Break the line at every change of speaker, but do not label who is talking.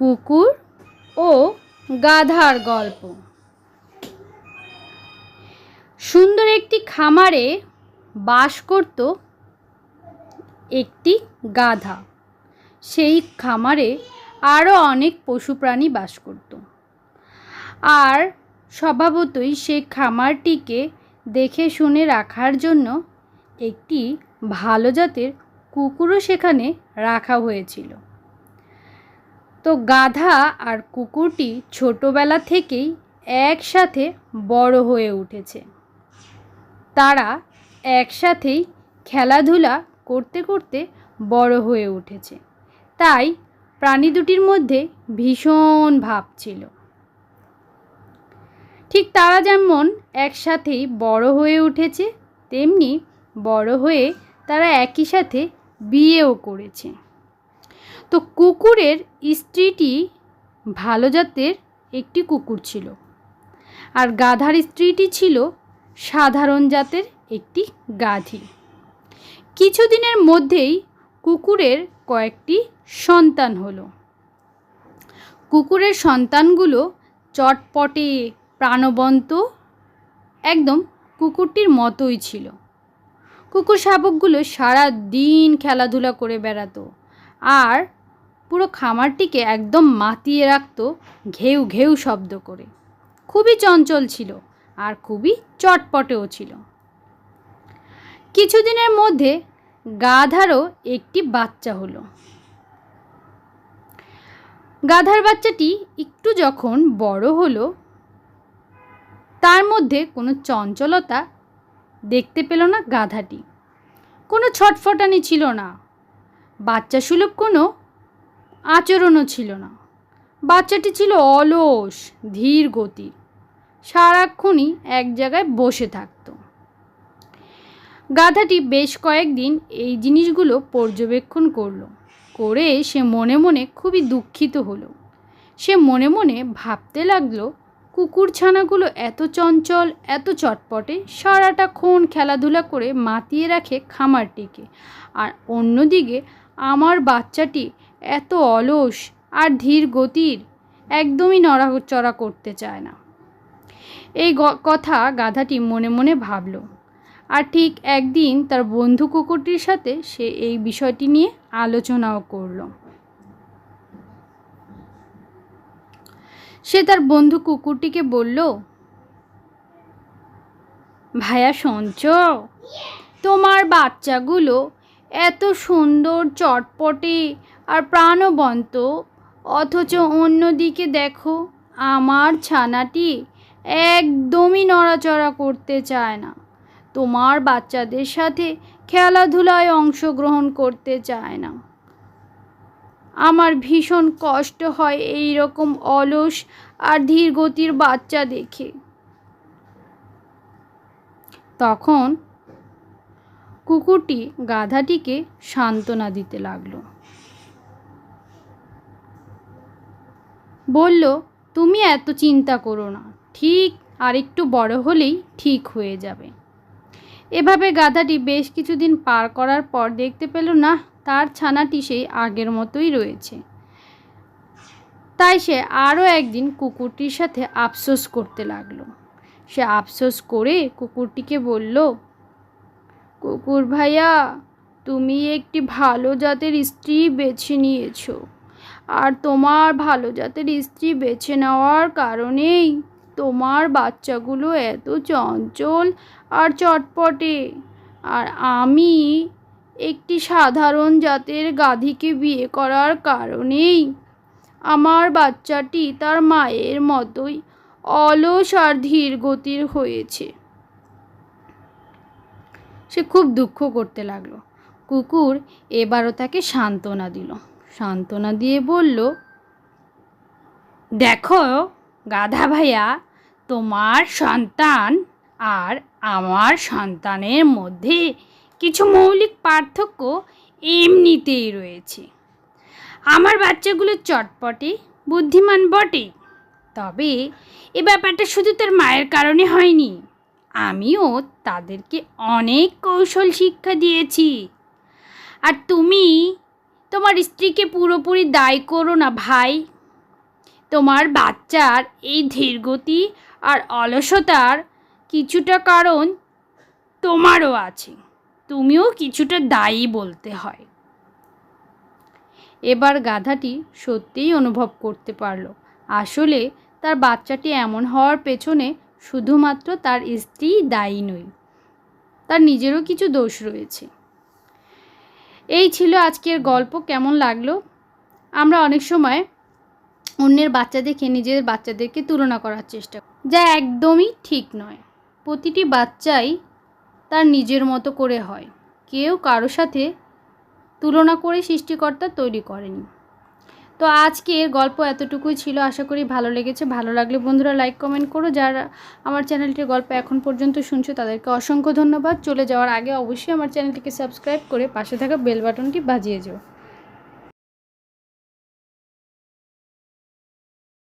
কুকুর ও গাধার গল্প। সুন্দর একটি খামারে বাস করত একটি গাধা। সেই খামারে আরও অনেক পশু প্রাণী বাস করত। আর স্বভাবতই সেই খামারটিকে দেখে শুনে রাখার জন্য একটি ভালো জাতের কুকুরও সেখানে রাখা হয়েছিল। তো গাধা আর কুকুরটি ছোটোবেলা থেকেই একসাথে বড় হয়ে উঠেছে। তারা একসাথেই খেলাধুলা করতে করতে বড় হয়ে উঠেছে। তাই প্রাণী দুটির মধ্যে ভীষণ ভাব ছিল। ঠিক তারা যেমন একসাথেই বড় হয়ে উঠেছে, তেমনি বড় হয়ে তারা একই সাথে বিয়েও করেছে। তো কুকুরের স্ত্রীটি ভালো জাতের একটি কুকুর ছিল। আর গাধার স্ত্রীটি ছিল সাধারণ জাতের একটি গাধি। কিছুদিনের মধ্যেই কুকুরের কয়েকটি সন্তান হলো। কুকুরের সন্তানগুলো চটপটে, প্রাণবন্ত, একদম কুকুরটির মতোই ছিল। কুকুর শাবকগুলো সারা দিন খেলাধুলা করে বেড়াতো। আর পুরো খামারটিকে একদম মাতিয়ে রাখত ঘেউ ঘেউ শব্দ করে। খুবই চঞ্চল ছিল আর খুবই চটপটেও ছিল। কিছুদিনের মধ্যে গাধারও একটি বাচ্চা হলো। গাধার বাচ্চাটি একটু যখন বড় হলো, তার মধ্যে কোনো চঞ্চলতা দেখতে পেল না গাধাটি। কোনো ছটফটানি ছিল না। বাচ্চা সুলভ কোনো আচরণও ছিল না। বাচ্চাটি ছিল অলস, ধীর গতি সারাক্ষণই এক জায়গায় বসে থাকত। গাধাটি বেশ কয়েকদিন এই জিনিসগুলো পর্যবেক্ষণ করল। করে সে মনে মনে খুবই দুঃখিত হলো। সে মনে মনে ভাবতে লাগল কুকুর ছানাগুলো এত চঞ্চল, এত চটপটে সারাটাক্ষণ খেলাধুলা করে মাতিয়ে রাখে খামারটিকে। আর অন্যদিকে আমার বাচ্চাটি এত অলস আর ধীর গতির, একদমই নড়াচড়া করতে চায় না। এই কথা গাধাটি মনে মনে ভাবল। আর ঠিক একদিন তার বন্ধু কুকুরটির সাথে সে এই বিষয়টি নিয়ে আলোচনাও করল। সে তার বন্ধু কুকুরটিকে বলল, ভাইয়া সঞ্চ তোমার বাচ্চাগুলো এত সুন্দর, চটপটে আর প্রাণবন্ত। অথচ অন্যদিকে দেখো, আমার ছানাটি একদমই নড়াচড়া করতে চায় না। তোমার বাচ্চাদের সাথে খেলাধুলায় অংশগ্রহণ করতে চায় না। আমার ভীষণ কষ্ট হয় এই রকম অলস আর ধীর গতির বাচ্চা দেখে। তখন কুকুরটি গাধাটিকে সান্ত্বনা দিতে লাগল। বলল, তুমি এত চিন্তা করো না, ঠিক আর একটু বড় হলেই ঠিক হয়ে যাবে। এভাবে গাধাটি বেশ কিছুদিন পার করার পর দেখতে পেল, না তার ছানাটি সেই আগের মতোই রয়েছে। তাই সে আরও একদিন কুকুরটির সাথে আফসোস করতে লাগল। সে আফসোস করে কুকুরটিকে বলল, কুকুর ভাইয়া, তুমি একটি ভালো জাতের স্ত্রী বেছে নিয়েছো। আর তোমার ভালো জাতের স্ত্রী বেছে নেওয়ার কারণেই তোমার বাচ্চাগুলো এত চঞ্চল আর চটপটে। আর আমি একটি সাধারণ জাতের গাধিকে বিয়ে করার কারণেই। আমার বাচ্চাটি তার মায়ের মতোই অলস আর ধীর গতির হয়েছে। সে খুব দুঃখ করতে লাগল। কুকুর এবারও তাকে সান্ত্বনা দিল। সান্ত্বনা দিয়ে বলল, দেখো গাধা ভাইয়া, তোমার সন্তান আর আমার সন্তানের মধ্যে কিছু মৌলিক পার্থক্য এমনিতেই রয়েছে। আমার বাচ্চাগুলো চটপটে, বুদ্ধিমান বটে। তবে এ ব্যাপারটা শুধু তার মায়ের কারণে হয়নি। আমিও তাদেরকে অনেক কৌশল শিক্ষা দিয়েছি। আর তুমি তোমার স্ত্রীকে পুরোপুরি দায় করো না ভাই। তোমার বাচ্চার এই ধীরগতি আর অলসতার কিছুটা কারণ তোমারও আছে। তুমিও কিছুটা দায়ী বলতে হয়। এবার গাধাটি সত্যিই অনুভব করতে পারল। আসলে তার বাচ্চাটি এমন হওয়ার পেছনে শুধুমাত্র তার স্ত্রী দায়ী নয় তার নিজেরও কিছু দোষ রয়েছে। এই ছিল আজকের গল্প, কেমন লাগল? আমরা অনেক সময় অন্যের বাচ্চা দেখে নিজের বাচ্চাদেরকে তুলনা করার চেষ্টা যা একদমই ঠিক নয়। প্রতিটি বাচ্চাই তার নিজের মতো করে হয়। কেউ কারও সাথে তুলনা করে সৃষ্টিকর্তা তৈরি করেনি। তো আজকের গল্প এতটুকুই ছিল। আশা করি ভালো লেগেছে। ভালো লাগলে বন্ধুরা লাইক কমেন্ট করো। যারা আমার চ্যানেলটির গল্প এখন পর্যন্ত শুনছো, তাদেরকে অসংখ্য ধন্যবাদ। চলে যাওয়ার আগে অবশ্যই আমার চ্যানেলটিকে সাবস্ক্রাইব করে পাশে থাকা বেল বাটনটি বাজিয়ে যাও।